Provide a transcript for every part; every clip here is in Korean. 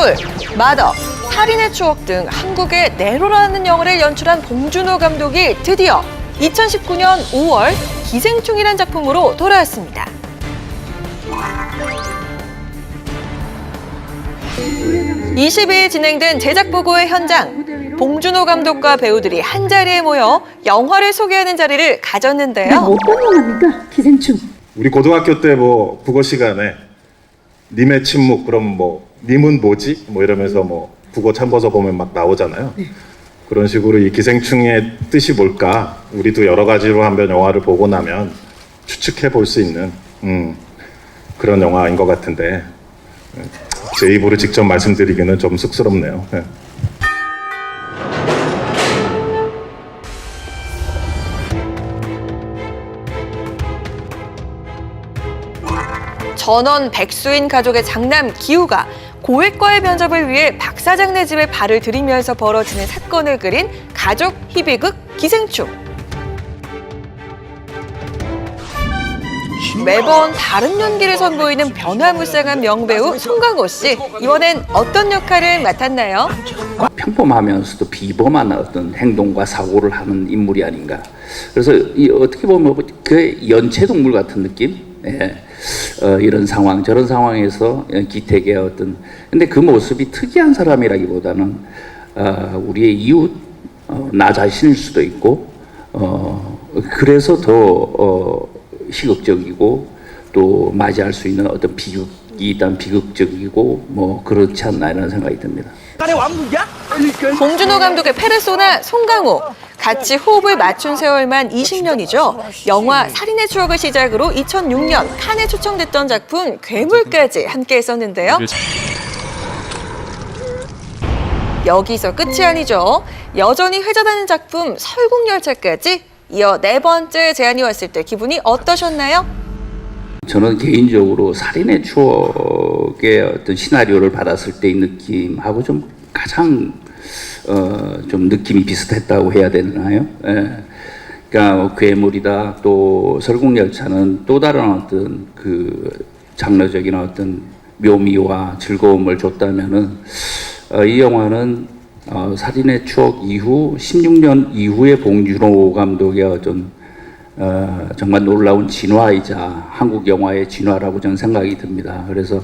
괴물, 마더, 살인의 추억 등 한국의 네로라는 영화를 연출한 봉준호 감독이 드디어 2019년 5월 기생충이란 작품으로 돌아왔습니다. (22일) 진행된 제작 보고회 현장 봉준호 감독과 배우들이 한 자리에 모여 영화를 소개하는 자리를 가졌는데요. 어떤 영화입니까? 기생충. 우리 고등학교 때 뭐 국어 시간에 님의 침묵 그럼 뭐 님은 뭐지? 뭐 이러면서 뭐 국어 참고서 보면 막 나오잖아요. 그런 식으로 이 기생충의 뜻이 뭘까? 우리도 여러 가지로 한번 영화를 보고 나면 추측해 볼 수 있는 음, 그런 영화인 것 같은데 제 입으로 직접 말씀드리기는 좀 쑥스럽네요. 네. 전원 백수인 가족의 장남 기우가 고액과의 면접을 위해 박 사장네 집에 발을 들이면서 벌어지는 사건을 그린 가족 희비극 기생충. 매번 다른 연기를 선보이는 변화무쌍한 명배우 송강호 씨. 이번엔 어떤 역할을 맡았나요? 평범하면서도 비범한 어떤 행동과 사고를 하는 인물이 아닌가. 그래서 이 어떻게 보면 그 연체동물 같은 느낌? 예. 어, 이런 상황, 저런 상황에서 기택의 어떤, 근데 그 모습이 특이한 사람이라기보다는, 어, 우리의 이웃, 어, 나 자신일 수도 있고, 어, 그래서 더, 어, 희극적이고, 또 맞이할 수 있는 어떤 비극이 일단 비극적이고, 뭐, 그렇지 않나, 이런 생각이 듭니다. 봉준호 감독의 페르소나 송강호. 같이 호흡을 맞춘 세월만 20년이죠. 영화 살인의 추억을 시작으로 2006년 칸에 초청됐던 작품 괴물까지 함께 했었는데요. 여기서 끝이 아니죠. 여전히 회자되는 작품 설국열차까지 이어 네 번째 제안이 왔을 때 기분이 어떠셨나요? 저는 개인적으로 살인의 추억의 어떤 시나리오를 받았을 때의 느낌하고 좀 가장 어, 좀 느낌이 비슷했다고 해야 되나요? 예. 그러니까 뭐 괴물이다 또 설국열차는 또 다른 어떤 그 장르적인 어떤 묘미와 즐거움을 줬다면은 어, 이 영화는 어, 살인의 추억 이후 16년 이후에 봉준호 감독의 어떤 어, 정말 놀라운 진화이자 한국 영화의 진화라고 저는 생각이 듭니다. 그래서 어,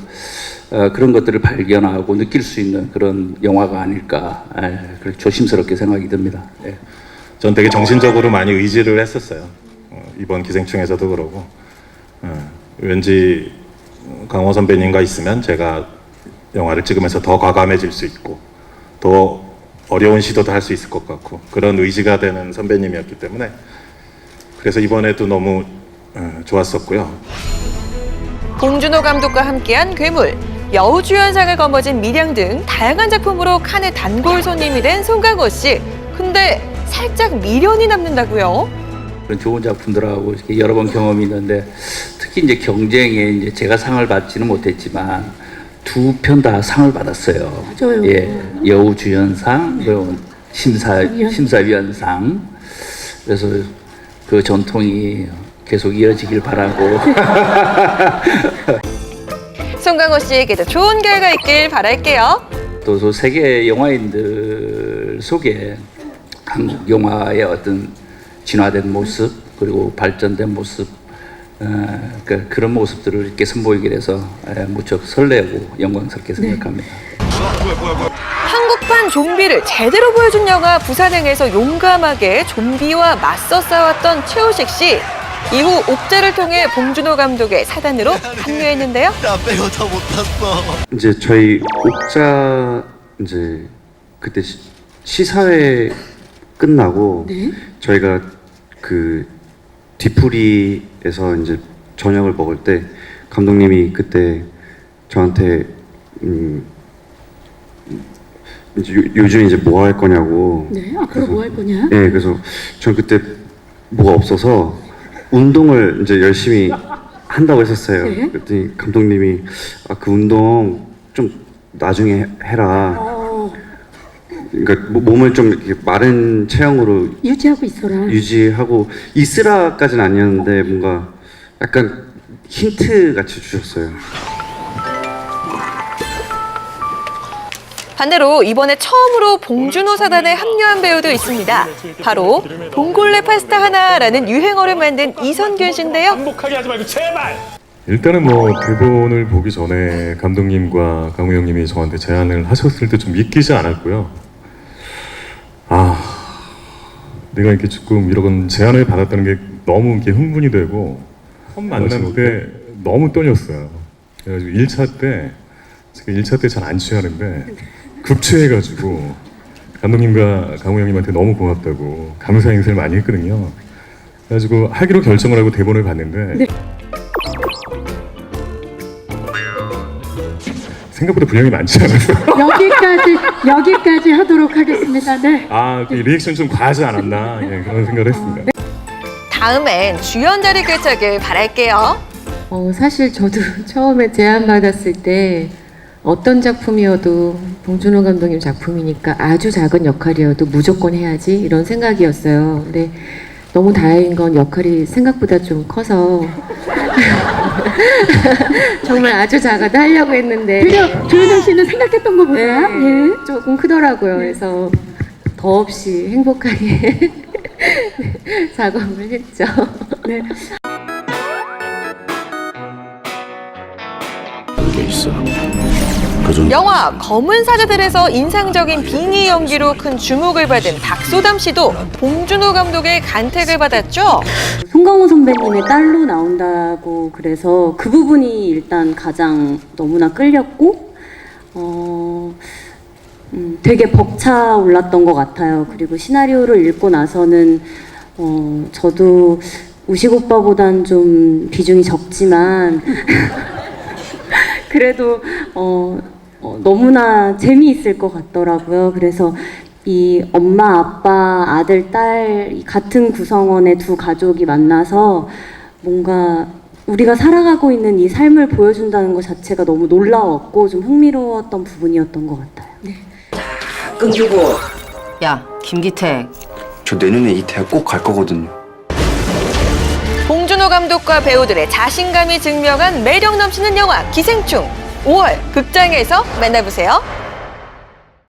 그런 것들을 발견하고 느낄 수 있는 그런 영화가 아닐까 조심스럽게 생각이 듭니다. 예. 전 되게 정신적으로 많이 의지를 했었어요. 어, 이번 기생충에서도 그러고 어, 왠지 강호 선배님과 있으면 제가 영화를 찍으면서 더 과감해질 수 있고 더 어려운 시도도 할 수 있을 것 같고 그런 의지가 되는 선배님이었기 때문에 그래서 이번에도 너무 어, 좋았었고요. 봉준호 감독과 함께한 괴물, 여우주연상을 거머쥔 미량 등 다양한 작품으로 칸의 단골 손님이 된 송강호 씨. 근데 살짝 미련이 남는다고요? 그런 좋은 작품들하고 이렇게 여러 번 경험이 있는데 특히 이제 경쟁에 이제 제가 상을 받지는 못했지만 두 편 다 상을 받았어요. 맞아요. 예, 여우 주연상, 그리고 심사 심사위원상. 그래서 그 전통이 계속 이어지길 바라고. 송강호 씨에게도 좋은 결과 있길 바랄게요. 또저 세계 영화인들 속에 한국 영화의 어떤 진화된 모습 그리고 발전된 모습 어, 그, 그런 모습들을 이렇게 선보이게 돼서 에, 무척 설레고 영광스럽게 생각합니다. 한국판 좀비를 제대로 보여준 영화 부산행에서 용감하게 좀비와 맞서 싸웠던 최우식 씨. 이후 옥자를 통해 봉준호 감독의 사단으로 합류했는데요. 나 빼고 다 못 탔어. 이제 저희 옥자 이제 그때 시, 시사회 끝나고 네. 저희가 그 뒤풀이에서 이제 저녁을 먹을 때 감독님이 그때 저한테 음 이제 요, 요즘 이제 뭐 할 거냐고 네. 앞으로 뭐 할 거냐? 예 그래서 전 그때 뭐가 없어서 운동을 이제 열심히 한다고 했었어요. 네. 그랬더니 감독님이 아 그 운동 좀 나중에 해라. 어, 그러니까 뭐- 몸을 좀 이렇게 마른 체형으로 유지하고 있어라. 유지하고 있으라까지는 아니었는데 뭔가 약간 힌트 같이 주셨어요. 반대로 이번에 처음으로 봉준호 사단에 합류한 배우도 있습니다. 바로 봉골레 파스타 하나라는 유행어를 만든 이선균 씨인데요. 반복하게 하지 말고 제발. 일단은 뭐 대본을 보기 전에 감독님과 강우 형님이 저한테 제안을 하셨을 때 좀 믿기지 않았고요. 아, 내가 이렇게 조금 이런 제안을 받았다는 게 너무 이렇게 흥분이 되고 처음 만날 때 너무 떨렸어요. 그래가지고 1차 때 제가 1차 때 잘 안 취하는데 급취해가지고 감독님과 강우 형님한테 너무 고맙다고 감사 행세를 많이 했거든요. 그래가지고 하기로 결정을 하고 대본을 봤는데 생각보다 분량이 많지 않아요. 여기까지 여기까지 하도록 하겠습니다. 네. 아, 그 리액션 좀 과하지 않았나 예, 그런 생각을 했습니다. 다음엔 주연 자리 꿰차길 바랄게요. 어, 사실 저도 처음에 제안 받았을 때 어떤 작품이어도 봉준호 감독님 작품이니까 아주 작은 역할이어도 무조건 해야지 이런 생각이었어요. 근데 너무 다행인 건 역할이 생각보다 좀 커서 정말 아주 작아도 하려고 했는데 그려 조효정 씨는 생각했던 것보다 네, 예. 조금 크더라고요. 그래서 더없이 행복하게 작업을 했죠. 네. 영화 검은 사자들에서 인상적인 빙의 연기로 큰 주목을 받은 박소담 씨도 봉준호 감독의 간택을 받았죠. 송강호 선배님의 딸로 나온다고 그래서 그 부분이 일단 가장 너무나 끌렸고 어, 음, 되게 벅차 올랐던 것 같아요. 그리고 시나리오를 읽고 나서는 어, 저도 우식 오빠보단 좀 비중이 적지만 그래도 어, 어, 너무나 재미있을 것 같더라고요. 그래서 이 엄마, 아빠, 아들, 딸이 같은 구성원의 두 가족이 만나서 뭔가 우리가 살아가고 있는 이 삶을 보여준다는 것 자체가 너무 놀라웠고 좀 흥미로웠던 부분이었던 것 같아요. 야, 김기택. 저 내년에 이 대학 꼭갈 거거든요. 봉준호 감독과 배우들의 자신감이 증명한 매력 넘치는 영화 기생충 5월 극장에서 만나보세요.